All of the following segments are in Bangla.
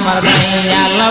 আমার ভাই আল্লাহ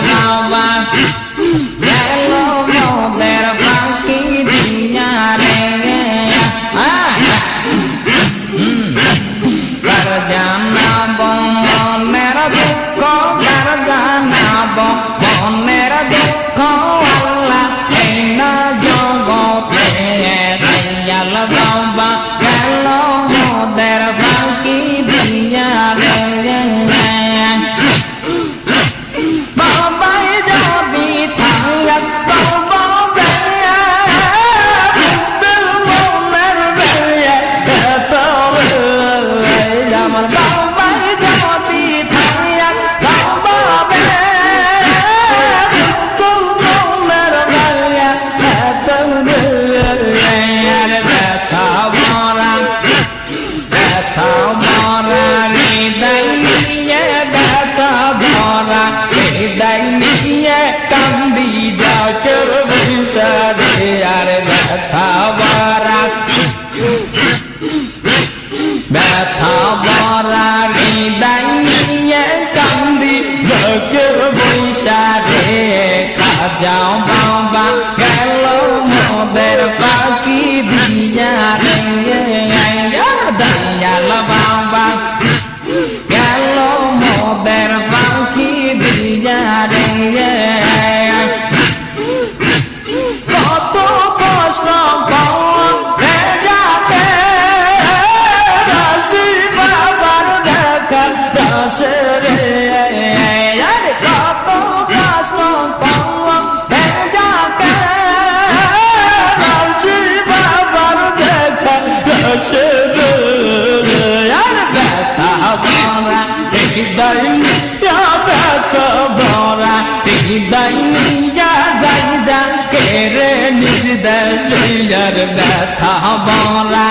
শিয়ার ব্যথা বলা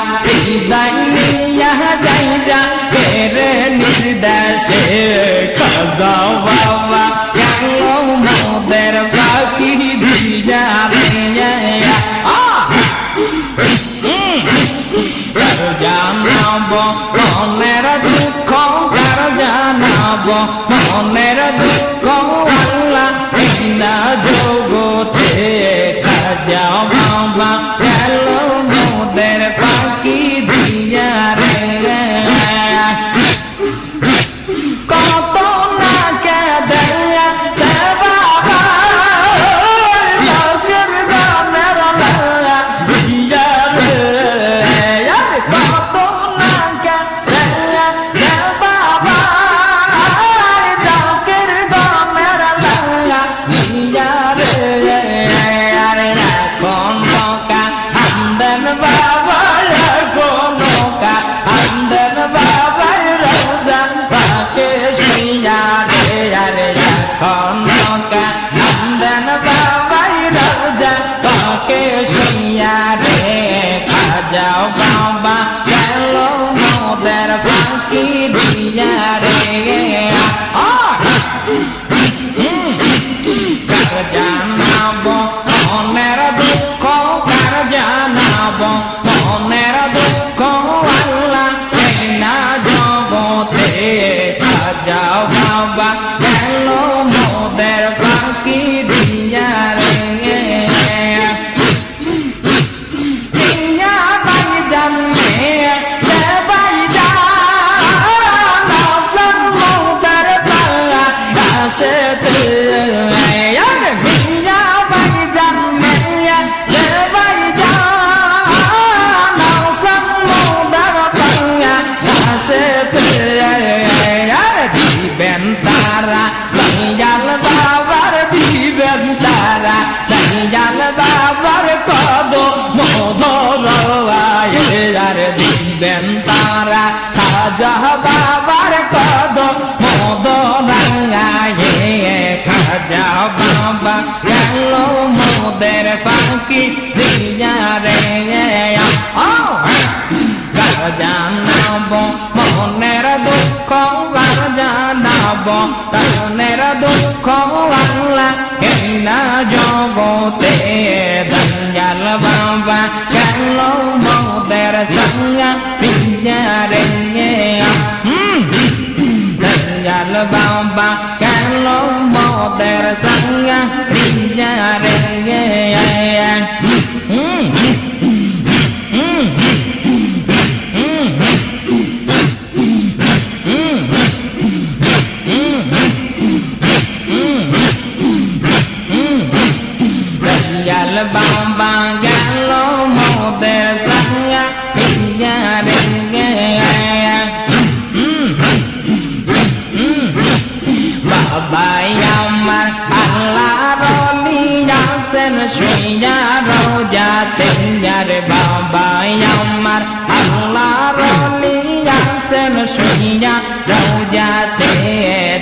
খাজা বাবার কদ মদনাঙ্গায়ে খাজা বাবা গেল মোদের পাখি দিয়া রে রাজা নব, মনের দুঃখ রাজা নব, তনের দুঃখ বাংলা কেনা জগতে দঙ্গাল বাবা গেল মোদের সঙ্গা বিদ্যা রে বাবা কেন মদের হইয়া রৌজাতে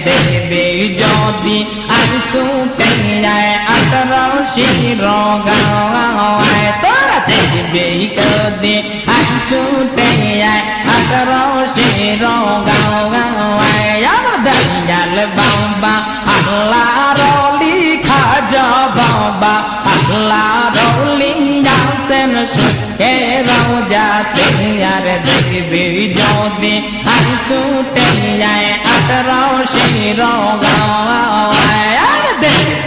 দেবে যদি আর সুপেরায় আতর শির গাওয়ায় তোরা দেবে কদে আর ছুটেয়ায় আতর শির গাওয়ায় আমার দয়াল বাবা আল্লাহ রলি খাজ বাবা আল্লাহ রলি জানতেন সুখে রৌজাতে আর দেখবে round, shake.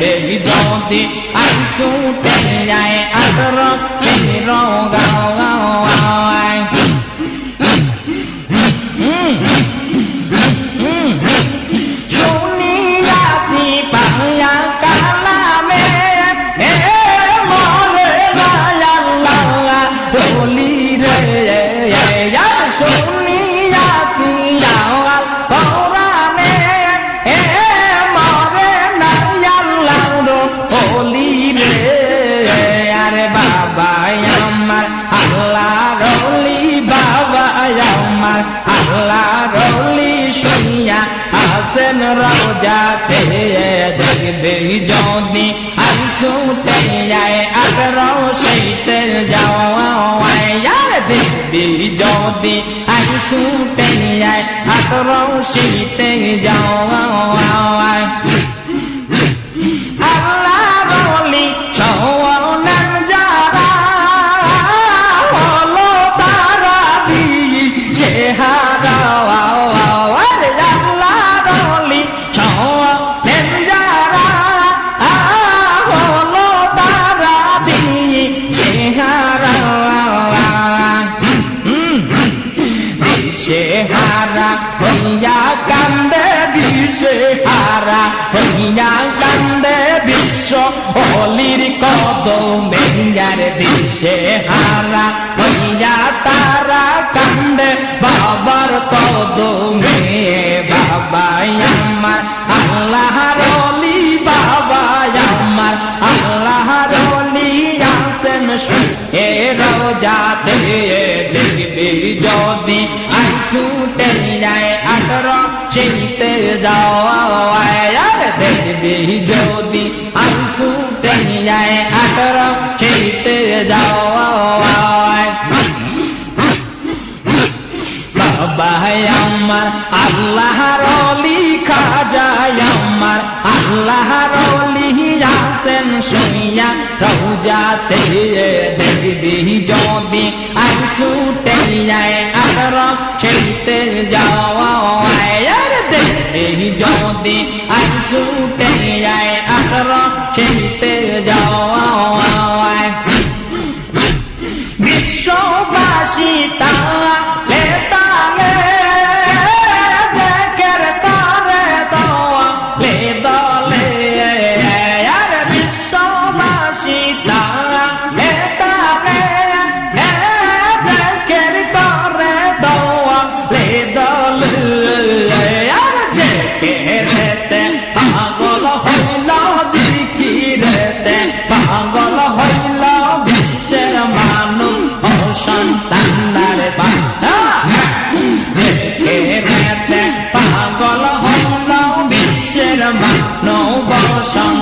Baby, don't think I'm so. I'm wrong. আসেন রোজাতে দেখবে যদি আমি ছুটে যায় আঠারো সেইতে যাওয়া দেখবে যদি আমি ছুটে যায় আঠারো সেইতে যাওয়া হইয়া কান্দে বিশ্ব হলির কদমে দিশে হারা হইয়া তারা আসেন শুনিয়া রৌজাতে দেখবি যদি আই ছুটে যায় আর সেইতে যাওয়া আর দেখবি যদি আই ছুটে যায় আর সেইতে যাওয়া বিশ্ববাসী তালে mà nấu bao sáng